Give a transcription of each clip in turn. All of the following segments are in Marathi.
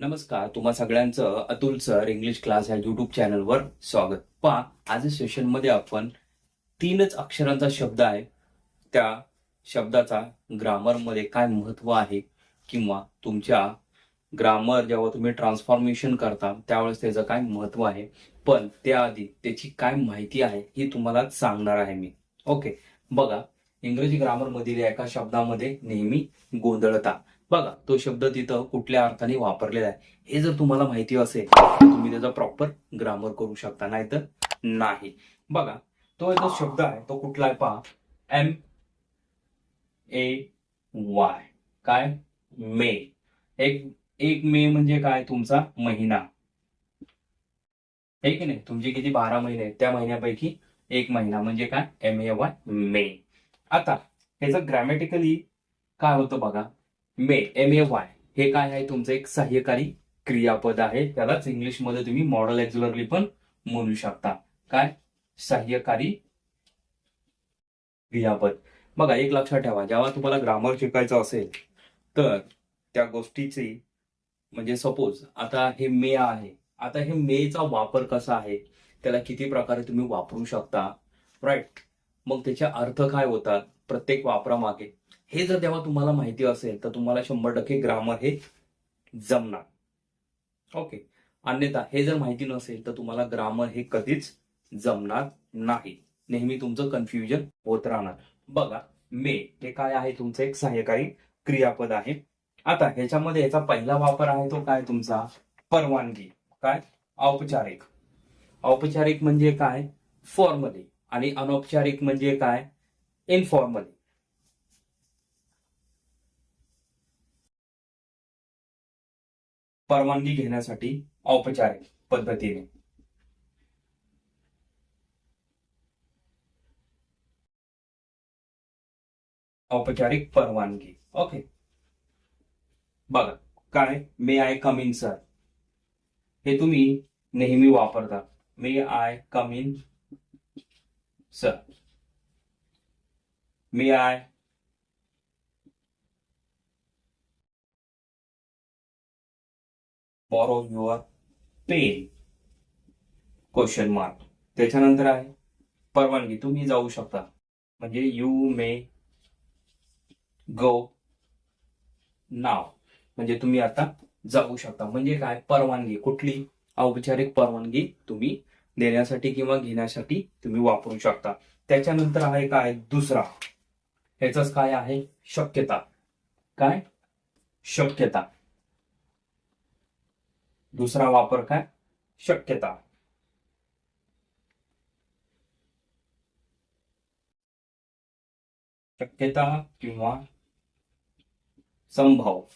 नमस्कार तुम्हा सगळ्यांचं अतुल सर इंग्लिश क्लास या युट्यूब चॅनलवर स्वागत. पहा आज सेशनमध्ये आपण तीनच अक्षरांचा शब्द आहे. त्या शब्दाचा ग्रामरमध्ये काय महत्त्व आहे किंवा तुमच्या ग्रामर जेव्हा तुम्ही ट्रान्सफॉर्मेशन करता त्यावेळेस त्याचं काय महत्त्व आहे. पण त्याआधी त्याची काय माहिती आहे ही तुम्हाला सांगणार आहे मी. ओके बघा इंग्रजी ग्रामर मधील एका शब्दामध्ये नेहमी गोंधळता. बघा तो शब्द तिथं कुठल्या अर्थाने वापरलेला आहे. हे जर तुम्हाला माहिती असेल तर तुम्ही त्याचा प्रॉपर ग्रामर करू शकता नाहीतर नाही. बघा तो जो शब्द आहे तो कुठला आहे पहा. एम ए वाय काय? मे. एक एक मे म्हणजे काय? तुमचा महिना. आहे की नाही? तुमचे किती? बारा महिने आहेत. त्या महिन्यापैकी एक महिना म्हणजे काय? M A Y May. आता ह्याचं ग्रॅमॅटिकली काय होतं बघा? मे एम ए वाय हे काय आहे? तुमचं एक सहाय्यकारी क्रियापद आहे. त्यालाच इंग्लिशमध्ये तुम्ही मॉडल एक्झुलरली पण म्हणू शकता. काय? सहाय्यकारी क्रियापद. बघा एक लक्षात ठेवा जेव्हा तुम्हाला ग्रामर शिकायचं असेल तर त्या गोष्टीची म्हणजे सपोज आता हे मे आहे. आता हे मेचा वापर कसा आहे? त्याला किती प्रकारे तुम्ही वापरू शकता? राईट मग त्याचे अर्थ काय होतात? प्रत्येक वापरामागे. हे जर तेव्हा तुम्हाला माहिती असेल तर तुम्हाला शंभर टक्के ग्रामर हे जमणार. ओके अन्यथा हे जर माहिती नसेल तर तुम्हाला ग्रामर हे कधीच जमणार नाही. नेहमी तुमचं कन्फ्युजन होत राहणार. बघा मे हे काय आहे? तुमचं एक सहाय्यकारी क्रियापद आहे. आता ह्याच्यामध्ये याचा पहिला वापर आहे तो काय तुमचा? परवानगी. काय? औपचारिक. औपचारिक म्हणजे काय? फॉर्मली आणि अनौपचारिक म्हणजे काय? इनफॉर्मली परवानगी घेण्यासाठी औपचारिक पद्धतीने. औपचारिक परवानगी. ओके बघा काय? May I come in sir हे तुम्ही नेहमी वापरता. May I come in sir may I borrow your pen question mark त्याच्यानंतर आहे परवानगी. तुम्ही जाऊ शकता. म्हणजे यू मे गो नाव म्हणजे तुम्ही आता जाऊ शकता. म्हणजे काय? परवानगी. कुठली? औपचारिक परवानगी तुम्ही देण्यासाठी किंवा घेण्यासाठी तुम्ही वापरू शकता. त्याच्यानंतर आहे काय? दुसरा. ह्याच काय आहे? शक्यता. काय? शक्यता. दुसरा वापर काय? शक्यता. शक्यता किंवा संभाव.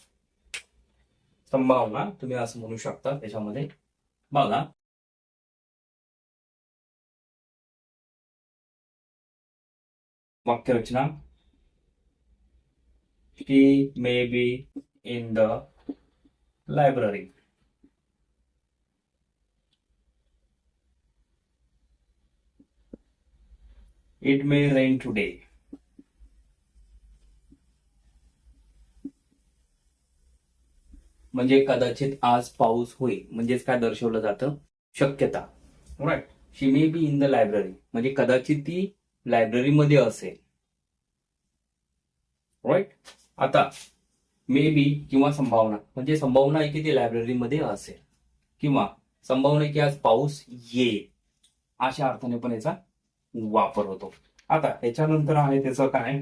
संभावना तुम्ही असं म्हणू शकता त्याच्यामध्ये. बघा. वाक्यरचना. की may be in the library it may rain today. म्हणजे कदाचित आज पाऊस होईल. म्हणजेच काय दर्शवलं जातं? शक्यता. Right she may be in the library म्हणजे कदाचित ती लायब्ररीमध्ये असेल. राईट आता मे बी किंवा संभावना. म्हणजे संभावना आहे की ती लायब्ररीमध्ये असेल. किंवा संभावना आहे की आज पाऊस येईल. अशा अर्थाने पण याचा वापर होतो. आता याच्यानंतर आहे त्याचं काय?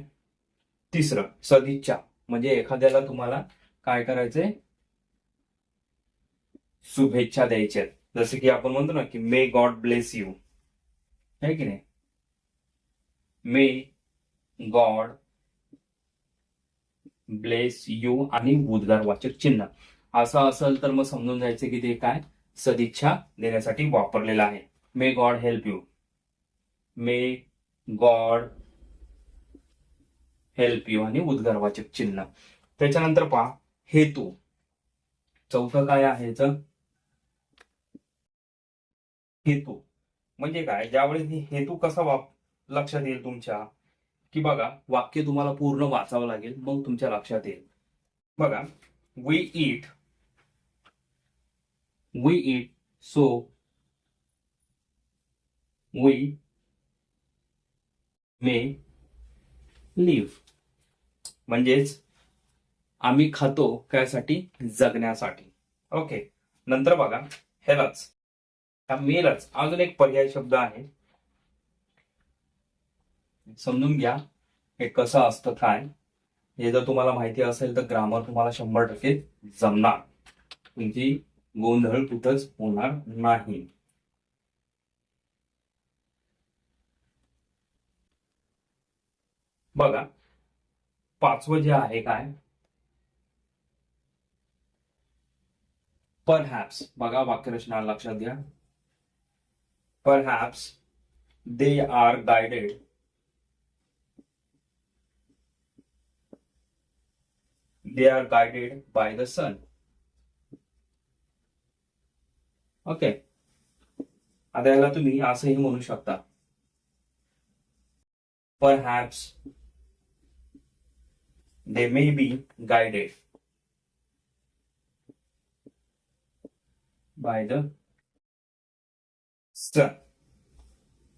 तिसरं सदिच्छा. म्हणजे एखाद्याला तुम्हाला काय करायचंय? शुभेच्छा द्यायच्या जसे की आपण म्हणतो ना की मे गॉड ब्लेस यू है की नाही? मे गॉड ब्लेस यू आणि उद्गार वाचक चिन्ह. असं असेल तर मग समजून जायचं की ते काय? सदिच्छा देण्यासाठी वापरलेलं आहे. May God help you may God help you आणि उद्गारवाचक चिन्ह. त्याच्यानंतर पहा हेतू. चौथं काय आहे हेतू. म्हणजे काय? ज्यावेळेस हेतू कसा वाप लक्षात येईल तुमच्या? की बघा वाक्य तुम्हाला पूर्ण वाचावं लागेल मग तुमच्या लक्षात येईल. बघा we eat we eat so we may live म्हणजेच आम्ही खातो त्यासाठी जगण्यासाठी. ओके नंतर बघा. ह्यालाच त्या मेलच अजून एक पर्याय शब्द आहे. समजून घ्या. हे कसं असतं काय? हे जर तुम्हाला माहिती असेल तर ग्रामर तुम्हाला शंभर टक्के जमणार. तुमची गोंधळ कुठंच होणार नाही. बघा. पाचवं जे आहे काय? परहॅप्स बघा वाक्यरचना लक्षात घ्या. Perhaps they are guided they are guided by the sun okay आता याला तुम्ही असंही म्हणू शकता. Perhaps they may be guided by the sun.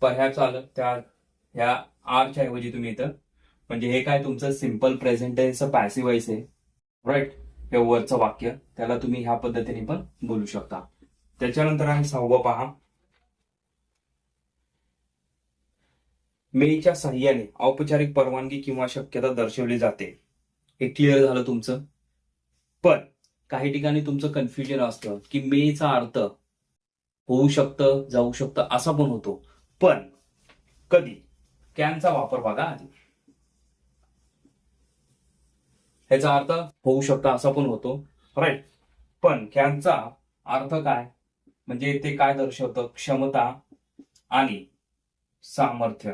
Perhaps आलं त्या ह्या आरच्या ऐवजी तुम्ही इथं म्हणजे हे काय तुमचं सिंपल प्रेझेंट आहे पॅसिव्ह आहे. राईट हे वरचं वाक्य त्याला तुम्ही ह्या पद्धतीने पण बोलू शकता. त्याच्यानंतर आहे सहावं पहा. मेच्या साह्याने औपचारिक परवानगी किंवा शक्यता दर्शवली जाते. हे क्लिअर झालं तुमचं. पण काही ठिकाणी तुमचं कन्फ्युजन असतं की मेचा अर्थ होऊ शकतं जाऊ शकतं असा पण होतो. पण कधी? कॅनचा वापर बघा आधी. ह्याचा अर्थ होऊ शकतो असा पण होतो. राईट पण कॅनचा अर्थ काय? म्हणजे ते काय दर्शवतं? क्षमता आणि सामर्थ्य.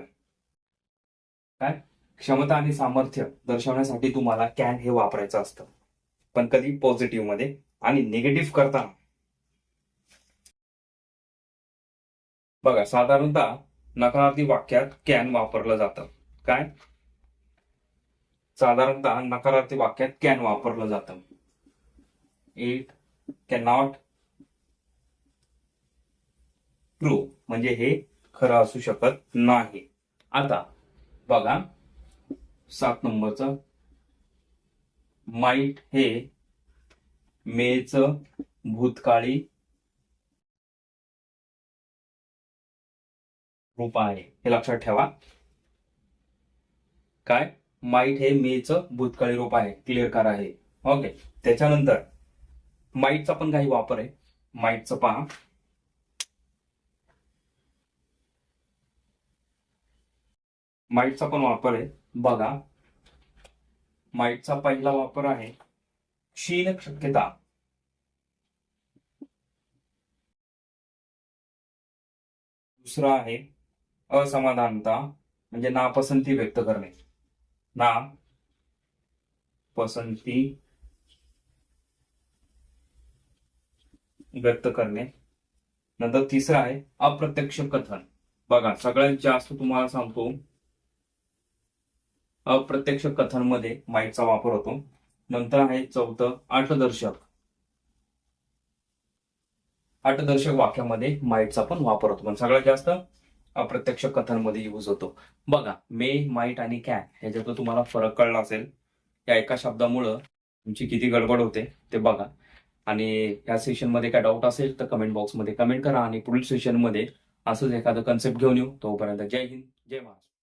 काय? क्षमता आणि सामर्थ्य दर्शवण्यासाठी तुम्हाला कॅन हे वापरायचं असतं. पण कधी पॉझिटिव्हमध्ये आणि निगेटिव्ह करताना. बघा साधारणतः नकारार्थी वाक्यात कॅन वापरलं जातं. काय? साधारणतः नकारार्थी वाक्यात कॅन वापरलं जातं. इट कॅन नॉट ट्रू म्हणजे हे खरं असू शकत नाही. आता बघा सात नंबरचं. माईट हे मेच भूतकाळी रूप आहे. हे लक्षात ठेवा. काय? माईट हे मेच भूतकाळी रूप आहे. क्लिअर करा आहे ओके त्याच्यानंतर माईटचा पण काही वापर आहे. माईटचं पहा. माईटचा पण वापर आहे. बघा माईटचा पहिला वापर आहे क्षीण शक्यता. दुसरा आहे असमाधानता म्हणजे नापसंती व्यक्त करणे. ना पसंती व्यक्त करणे. नंतर तिसरं आहे अप्रत्यक्ष कथन. बघा सगळ्यात जास्त तुम्हाला सांगतो अप्रत्यक्ष कथनमध्ये माईकचा वापर होतो. नंतर आहे चौथं आठदर्शक. आठदर्शक वाक्यामध्ये माईटचा पण वापर होतो. पण सगळ्यात जास्त अप्रत्यक्ष कथांमध्ये यूज होतो. बघा मे माईट आणि कॅन ह्याच्यात तुम्हाला फरक कळला असेल. या एका शब्दामुळं तुमची किती गडबड होते ते बघा. आणि या सेशनमध्ये काय डाऊट असेल तर कमेंट बॉक्समध्ये कमेंट करा. आणि पुढील सेशनमध्ये असंच एखादं कन्सेप्ट घेऊन येऊ. तोपर्यंत जय हिंद जय महाराष्ट्र.